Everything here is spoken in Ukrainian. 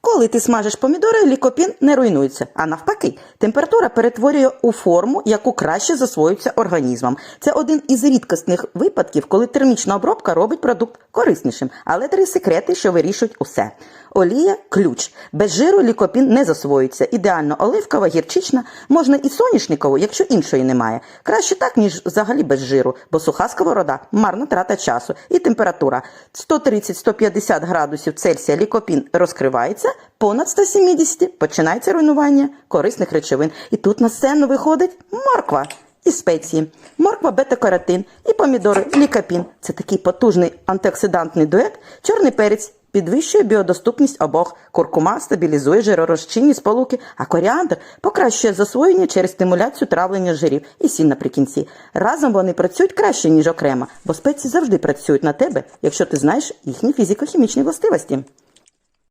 Коли ти смажиш помідори, лікопін не руйнується, а навпаки, температура перетворює у форму, яку краще засвоюється організмом. Це один із рідкісних випадків, коли термічна обробка робить продукт кориснішим. Але три секрети, що вирішують усе. Олія ключ. Без жиру лікопін не засвоюється. Ідеально оливкова, гірчична, можна і соняшникову, якщо іншої немає. Краще так, ніж взагалі без жиру, бо суха сковорода марна трата часу. І температура 130-150 градусів Цельсія лікопін розкривається, понад 170 починається руйнування корисних речовин. І тут на сцену виходить морква і спеції. Морква бета-каротин і помідори лікопін. Це такий потужний антиоксидантний дует, чорний перець. Підвищує біодоступність обох. Куркума стабілізує жиророзчинні сполуки, а коріандр покращує засвоєння через стимуляцію травлення жирів і сіль наприкінці. Разом вони працюють краще, ніж окремо, бо спеції завжди працюють на тебе, якщо ти знаєш їхні фізико-хімічні властивості.